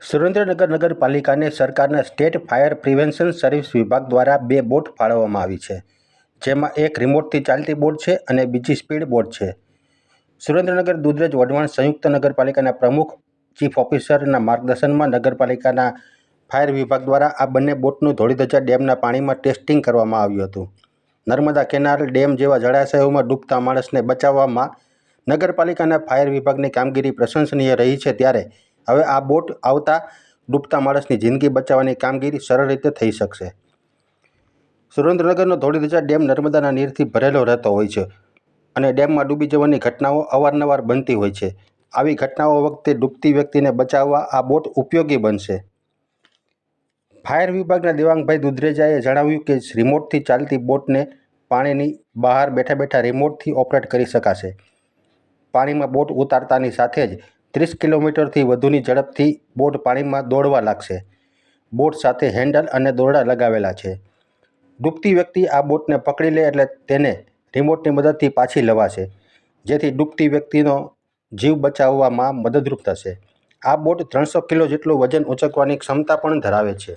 સુરેન્દ્રનગર નગરપાલિકાને સરકારના state fire prevention service વિભાગ દ્વારા બે બોટ ફાળવવામાં આવી છે, જેમાં એક રિમોટથી ચાલતી બોટ છે અને બીજી સ્પીડ બોટ છે. સુરેન્દ્રનગર દુધરેજ વઢવાણ સંયુક્ત નગરપાલિકાના પ્રમુખ, ચીફ ઓફિસરના માર્ગદર્શનમાં નગરપાલિકાના ફાયર વિભાગ દ્વારા આ બંને બોટનું ધોળીધજા ડેમના પાણીમાં ટેસ્ટિંગ કરવામાં આવ્યું હતું. નર્મદા કેનાલ ડેમ જેવા જળાશયોમાં ડૂબતા માણસને બચાવવામાં નગરપાલિકાના ફાયર વિભાગની કામગીરી પ્રશંસનીય રહી છે ત્યારે હવે આ બોટ આવતા ડૂબતા માણસની જિંદગી બચાવવાની કામગીરી સરળ રીતે થઈ શકશે. સુરેન્દ્રનગરનો ધોળીધજા ડેમ નર્મદાના નીરથી ભરેલો રહેતો હોય છે અને ડેમમાં ડૂબી જવાની ઘટનાઓ અવારનવાર બનતી હોય છે. આવી ઘટનાઓ વખતે ડૂબતી વ્યક્તિને બચાવવા આ બોટ ઉપયોગી બનશે. ફાયર વિભાગના દેવાંગભાઈ દુધરેજાએ જણાવ્યું કે રિમોટથી ચાલતી બોટને પાણીની બહાર બેઠા બેઠા રિમોટથી ઓપરેટ કરી શકાશે. પાણીમાં બોટ ઉતારતાની સાથે જ ત્રીસ કિલોમીટરથી વધુની ઝડપથી બોટ પાણીમાં દોડવા લાગશે. બોટ સાથે હેન્ડલ અને દોરડા લગાવેલા છે. ડૂબતી વ્યક્તિ આ બોટને પકડી લે એટલે તેને રિમોટની મદદથી પાછી લવાશે, જેથી ડૂબતી વ્યક્તિનો જીવ બચાવવામાં મદદરૂપ થશે. આ બોટ ત્રણસો કિલો જેટલું વજન ઉંચકવાની ક્ષમતા પણ ધરાવે છે.